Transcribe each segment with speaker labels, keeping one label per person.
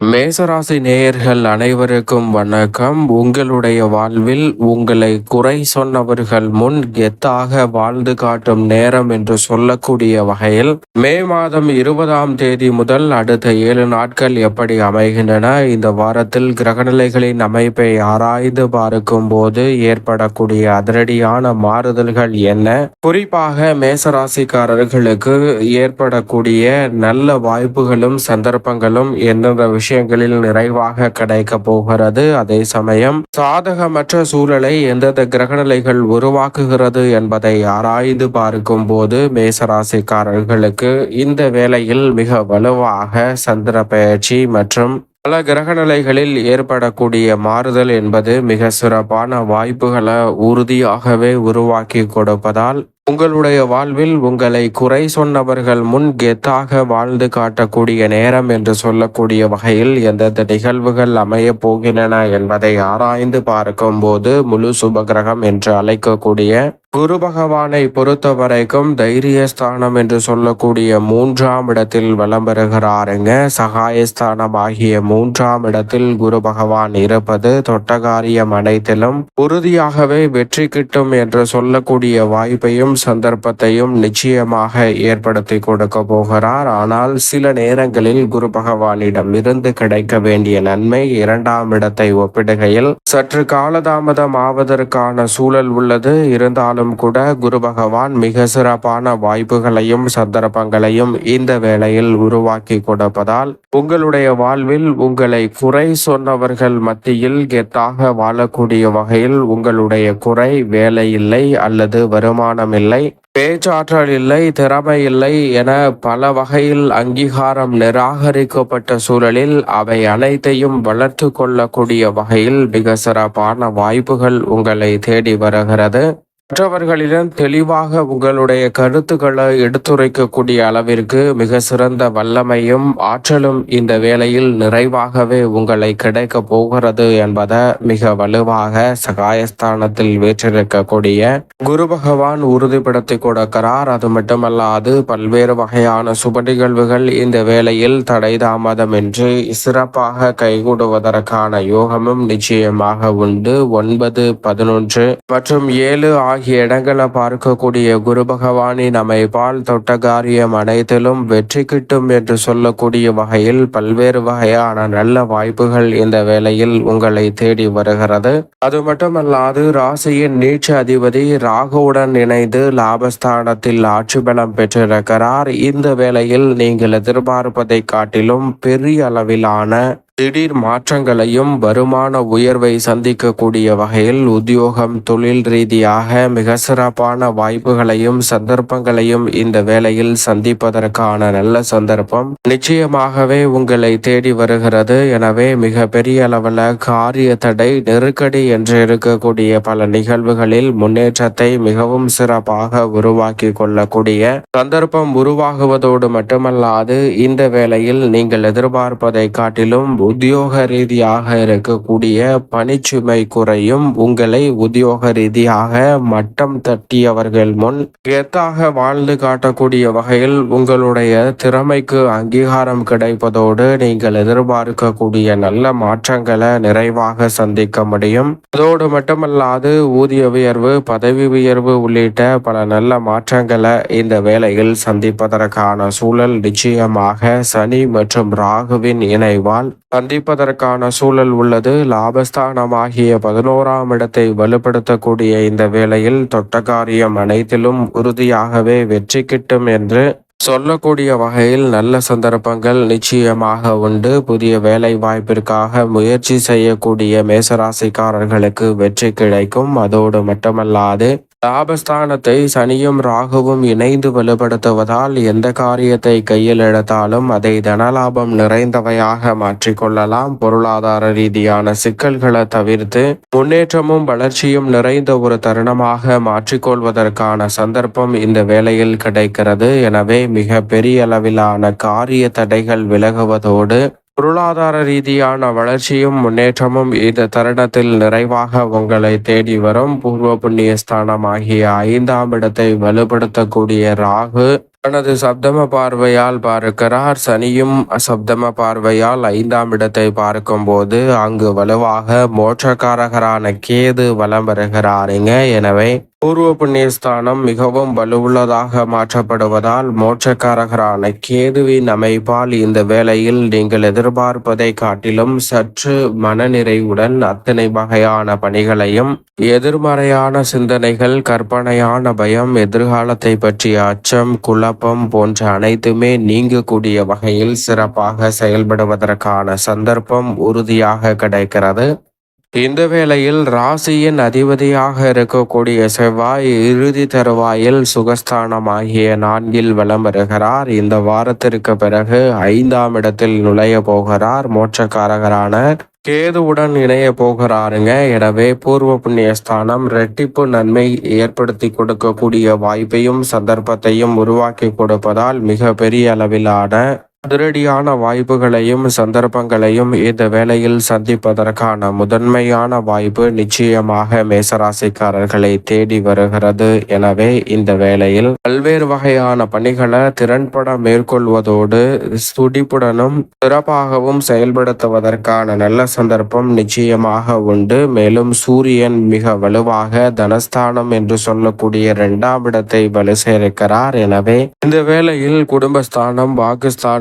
Speaker 1: மேசராசி நேயர்கள் அனைவருக்கும் வணக்கம். உங்களுடைய வாழ்வில் உங்களை குறை சொன்னவர்கள் முன் கெத்தாக வாழ்ந்து காட்டும் நேரம் என்று சொல்லக்கூடிய வகையில் மே மாதம் இருபதாம் தேதி முதல் அடுத்த ஏழு நாட்கள் எப்படி அமைகின்றன? இந்த வாரத்தில் கிரகநிலைகளின் அமைப்பை ஆராய்ந்து பார்க்கும் போது ஏற்படக்கூடிய அதிரடியான மாறுதல்கள் என்ன? குறிப்பாக மேசராசிக்காரர்களுக்கு ஏற்படக்கூடிய நல்ல வாய்ப்புகளும் சந்தர்ப்பங்களும் எந்தெந்த விஷயங்களில் நிறைவாக கிடைக்க போகிறது. அதே சமயம் சாதகமற்ற சூழலை எந்தெந்த கிரகநிலைகள் உருவாக்குகிறது என்பதை ஆராய்ந்து பார்க்கும் போது மேசராசிக்காரர்களுக்கு இந்த வேளையில் மிக வலுவாக சந்திர பயிற்சி மற்றும் பல கிரகநிலைகளில் ஏற்படக்கூடிய மாறுதல் என்பது மிக சிறப்பான வாய்ப்புகளை உறுதியாகவே உருவாக்கி கொடுப்பதால் உங்களுடைய வாழ்வில் உங்களை குறை சொன்னவர்கள் முன் கெத்தாக வாழ்ந்து காட்டக்கூடிய நேரம் என்று சொல்லக்கூடிய வகையில் எந்தெந்த நிகழ்வுகள் அமைய போகின்றன என்பதை ஆராய்ந்து பார்க்கும் போது முழு சுபகிரகம் என்று அழைக்கக்கூடிய குரு பகவானை பொறுத்த வரைக்கும் தைரியஸ்தானம் என்று சொல்லக்கூடிய மூன்றாம் இடத்தில் வலம் பெறுகிறாருங்க சகாயஸ்தானம் ஆகிய மூன்றாம் இடத்தில் குரு பகவான் இருப்பது தொட்டகாரியம் அனைத்திலும் உறுதியாகவே வெற்றி கிட்டும் என்று சொல்லக்கூடிய வாய்ப்பையும் சந்தர்ப்பத்தையும் நிச்சயமாக ஏற்படுத்தி கொடுக்க போகிறார். ஆனால் சில நேரங்களில் குரு பகவானிடம் இருந்து கிடைக்க வேண்டிய நன்மை இரண்டாம் இடத்தை ஒப்பிடுகையில் சற்று காலதாமதம் ஆவதற்கான சூழல் உள்ளது. இருந்தாலும் கூட குரு பகவான் மிக சிறப்பான வாய்ப்புகளையும் சந்தர்ப்பங்களையும் இந்த வேளையில் உருவாக்கி கொடுப்பதால் உங்களுடைய வாழ்வில் உங்களை குறை சொன்னவர்கள் மத்தியில் கெத்தாக வாழக்கூடிய வகையில் உங்களுடைய குறை வேலை இல்லை அல்லது வருமானம் இல்லை பேச்சாற்றல் இல்லை திறமை இல்லை என பல வகையில் அங்கீகாரம் நிராகரிக்கப்பட்ட சூழலில் அவை அனைத்தையும் வளர்த்து கொள்ளக்கூடிய வகையில் மிக சிறப்பான வாய்ப்புகள் உங்களை தேடி வருகிறது. மற்றவர்களிடம் தெளிவாக உங்களுடைய கருத்துக்களை எடுத்துரைக்கக்கூடிய அளவிற்கு மிக சிறந்த வல்லமையும் ஆற்றலும் இந்த வேளையில் நிறைவாகவே உங்களை கிடைக்க போகிறது என்பதை மிக வலுவாக சகாயஸ்தானத்தில் வீற்றிருக்கக்கூடிய குரு பகவான் உறுதிப்படுத்தி கொடுக்கிறார். அது மட்டுமல்லாது பல்வேறு வகையான சுப நிகழ்வுகள் இந்த வேளையில் தடை தாமதமின்றி சிறப்பாக கைகூடுவதற்கான யோகமும் நிச்சயமாக உண்டு. ஒன்பது பதினொன்று மற்றும் ஏழு ஆகிய இடங்களை பார்க்கக்கூடிய குரு பகவானின் பால் தொட்ட காரியம் அனைத்திலும் வெற்றி கிட்டும் என்று சொல்லக்கூடிய வகையில் பல்வேறு வகையான நல்ல வாய்ப்புகள் இந்த வேளையில் உங்களை தேடி வருகிறது. அது மட்டுமல்லாது ராசியின் நீட்சி அதிபதி ராகுவுடன் இணைந்து லாபஸ்தானத்தில் ஆட்சி பலம் பெற்றிருக்கிறார். இந்த வேளையில் நீங்கள் எதிர்பார்ப்பதை காட்டிலும் பெரிய அளவிலான திடீர் மாற்றங்களையும் வருமான உயர்வை சந்திக்கக்கூடிய வகையில் உத்தியோகம் தொழில் ரீதியாக மிக சிறப்பான வாய்ப்புகளையும் சந்தர்ப்பங்களையும் இந்த வேளையில் சந்திப்பதற்கான நல்ல சந்தர்ப்பம் நிச்சயமாகவே உங்களை தேடி வருகிறது. எனவே மிக பெரிய அளவில் காரிய தடை நெருக்கடி என்று இருக்கக்கூடிய பல நிகழ்வுகளில் முன்னேற்றத்தை மிகவும் சிறப்பாக உருவாக்கி கொள்ளக்கூடிய சந்தர்ப்பம் உருவாகுவதோடு மட்டுமல்லாது இந்த வேளையில் நீங்கள் எதிர்பார்ப்பதை காட்டிலும் உத்தியோக ரீதியாக இருக்கக்கூடிய பணிச்சுமை குறையும் உங்களை உத்தியோக ரீதியாக மட்டம் தட்டியவர்கள் முன் கெத்தாக வாழ்ந்து காட்டக்கூடிய வகையில் உங்களுடைய திறமைக்கு அங்கீகாரம் கிடைப்பதோடு நீங்கள் எதிர்பார்க்கக்கூடிய நல்ல மாற்றங்களை நிறைவாக சந்திக்க முடியும். அதோடு மட்டுமல்லாது ஊதிய உயர்வு பதவி உயர்வு உள்ளிட்ட பல நல்ல மாற்றங்களை இந்த வேலையில் சந்திப்பதற்கான சூழல் நிச்சயமாக சனி மற்றும் ராகுவின் இணைவால் சந்திப்பதற்கான சூழல் உள்ளது. லாபஸ்தானமாகிய பதினோராம் இடத்தை வலுப்படுத்தக்கூடிய இந்த வேளையில் தொட்ட காரியம் அனைத்திலும் உறுதியாகவே வெற்றி கிட்டும் என்று சொல்லக்கூடிய வகையில் நல்ல சந்தர்ப்பங்கள் நிச்சயமாக உண்டு. புதிய வேலை வாய்ப்பிற்காக முயற்சி செய்யக்கூடிய மேசராசிக்காரர்களுக்கு வெற்றி கிடைக்கும். அதோடு மட்டுமல்லாது லாபஸ்தானத்தை சனியும் ராகுவும் இணைந்து வலுப்படுத்துவதால் எந்த காரியத்தை கையில் எடுத்தாலும் அதை தனலாபம் நிறைந்தவையாக மாற்றிக்கொள்ளலாம். பொருளாதார ரீதியான சிக்கல்களை தவிர்த்து முன்னேற்றமும் வளர்ச்சியும் நிறைந்த ஒரு தருணமாக மாற்றிக்கொள்வதற்கான சந்தர்ப்பம் இந்த வேளையில் கிடைக்கிறது. எனவே மிக பெரிய அளவிலான காரிய தடைகள் விலகுவதோடு பொருளாதார ரீதியான வளர்ச்சியும் முன்னேற்றமும் இந்த தருணத்தில் நிறைவாக உங்களை தேடி வரும். பூர்வ புண்ணிய ஸ்தானம் ஆகிய ஐந்தாம் இடத்தை வலுப்படுத்தக்கூடிய ராகு தனது சப்தம பார்வையால் பார்க்கிறார். சனியும் சப்தம பார்வையால் ஐந்தாம் இடத்தை பார்க்கும்போது அங்கு வலுவாக மோட்சக்காரகரான கேது வலம் வருகிறாருங்க எனவே பூர்வ புண்ணியஸ்தானம் மிகவும் வலுவுள்ளதாக மாற்றப்படுவதால் மோட்சக்காரகரான கேதுவின் அமைப்பால் இந்த வேளையில் நீங்கள் எதிர்பார்ப்பதை காட்டிலும் சற்று மனநிறைவுடன் அத்தனை வகையான பணிகளையும் எதிர்மறையான சிந்தனைகள் கற்பனையான பயம் எதிர்காலத்தை பற்றிய அச்சம் குழப்பம் போன்ற அனைத்துமே நீங்கக்கூடிய வகையில் சிறப்பாக செயல்படுவதற்கான சந்தர்ப்பம் உறுதியாக கிடைக்கிறது. இந்த வேளையில் ராசியின் அதிபதியாக இருக்கக்கூடிய செவ்வாய் இறுதி தருவாயில் சுகஸ்தானமாகிய நான்கில் வலம் வருகிறார். இந்த வாரத்திற்கு பிறகு ஐந்தாம் இடத்தில் நுழைய போகிறார். மோட்சக்காரகரான கேதுவுடன் இணைய போகிறாருங்க. எனவே பூர்வ புண்ணியஸ்தானம் ரெட்டிப்பு நன்மை ஏற்படுத்தி கொடுக்கக்கூடிய வாய்ப்பையும் சந்தர்ப்பத்தையும் உருவாக்கி கொடுப்பதால் மிக பெரிய அளவிலான அதிரடியான வாய்ப்புகளையும் சந்தர்ப்பங்களையும் இந்த வேளையில் சந்திப்பதற்கான முதன்மையான வாய்ப்பு நிச்சயமாக மேசராசிக்காரர்களை தேடி வருகிறது. எனவே இந்த வேளையில் பல்வேறு வகையான பணிகளை திறன்பட மேற்கொள்வதோடு துடிப்புடனும் சிறப்பாகவும் செயல்படுத்துவதற்கான நல்ல சந்தர்ப்பம் நிச்சயமாக உண்டு. மேலும் சூரியன் மிக வலுவாக தனஸ்தானம் என்று சொல்லக்கூடிய இரண்டாம் இடத்தை வலு சேர்க்கிறார் எனவே இந்த வேளையில் குடும்பஸ்தானம்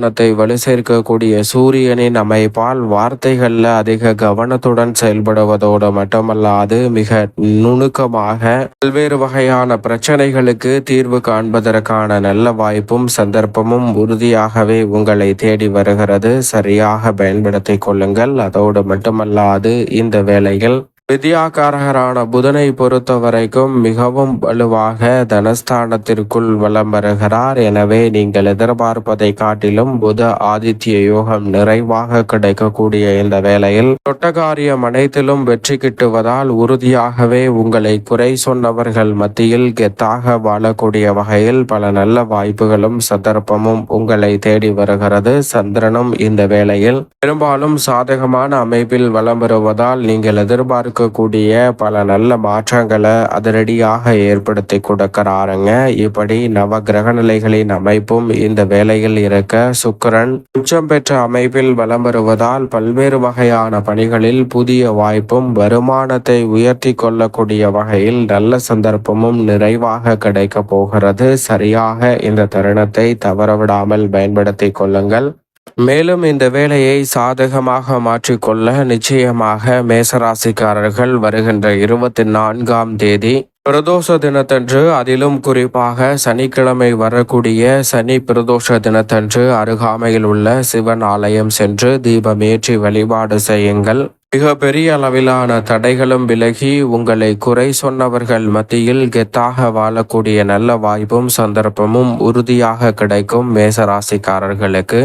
Speaker 1: வாக்குஸ்தானத்தை வலு சேர்க்கக்கூடிய சூரியனின் அமைப்பால் வார்த்தைகளில் அதிக கவனத்துடன் செயல்படுவதோடு மட்டுமல்லாது மிக நுணுக்கமாக பல்வேறு வகையான பிரச்சனைகளுக்கு தீர்வு காண்பதற்கான நல்ல வாய்ப்பும் சந்தர்ப்பமும் உறுதியாகவே உங்களை தேடி வருகிறது. சரியாக பயன்படுத்திக் கொள்ளுங்கள். அதோடு மட்டுமல்லாது இந்த வேளையில் வித்யாகாரகரான புதனை பொறுத்த வரைக்கும் மிகவும் வலுவாக தனஸ்தானத்திற்குள் வலம் வருகிறார். எனவே நீங்கள் எதிர்பார்ப்பதை காட்டிலும் புத ஆதித்ய யோகம் நிறைவாக கிடைக்கக்கூடிய இந்த வேளையில் தொட்டகாரியம் அனைத்திலும் வெற்றி கிட்டுவதால் உறுதியாகவே உங்களை குறை சொன்னவர்கள் மத்தியில் கெத்தாக வாழக்கூடிய வகையில் பல நல்ல வாய்ப்புகளும் சந்தர்ப்பமும் உங்களை தேடி வருகிறது. சந்திரனும் இந்த வேளையில் பெரும்பாலும் சாதகமான அமைப்பில் வலம் வருவதால் நீங்கள் எதிர்பார்க்க இருக்கக்கூடிய பல நல்ல மாற்றங்களை அதிரடியாக ஏற்படுத்தி கொடுக்கிறாருங்க. இப்படி நவ கிரக நிலைகளின் அமைப்பும் இந்த வேலையில் இருக்க சுக்கிரன் உச்சம் பெற்ற அமைப்பில் வலம் வருவதால் பல்வேறு வகையான பணிகளில் புதிய வாய்ப்பும் வருமானத்தை உயர்த்தி கொள்ளக்கூடிய வகையில் நல்ல சந்தர்ப்பமும் நிறைவாக கிடைக்க போகிறது. சரியாக இந்த தருணத்தை தவறவிடாமல் பயன்படுத்திக் கொள்ளுங்கள். மேலும் இந்த வேலையை சாதகமாக மாற்றிக்கொள்ள நிச்சயமாக மேசராசிக்காரர்கள் வருகின்ற இருபத்தி நான்காம் தேதி பிரதோஷ தினத்தன்று அதிலும் குறிப்பாக சனிக்கிழமை வரக்கூடிய சனி பிரதோஷ தினத்தன்று அருகாமையில் உள்ள சிவன் ஆலயம் சென்று தீபமேற்றி வழிபாடு செய்யுங்கள். மிக பெரிய அளவிலான தடைகளும் விலகி உங்களை குறை சொன்னவர்கள் மத்தியில் கெத்தாக வாழக்கூடிய நல்ல வாய்ப்பும் சந்தர்ப்பமும் உறுதியாக கிடைக்கும் மேசராசிக்காரர்களுக்கு.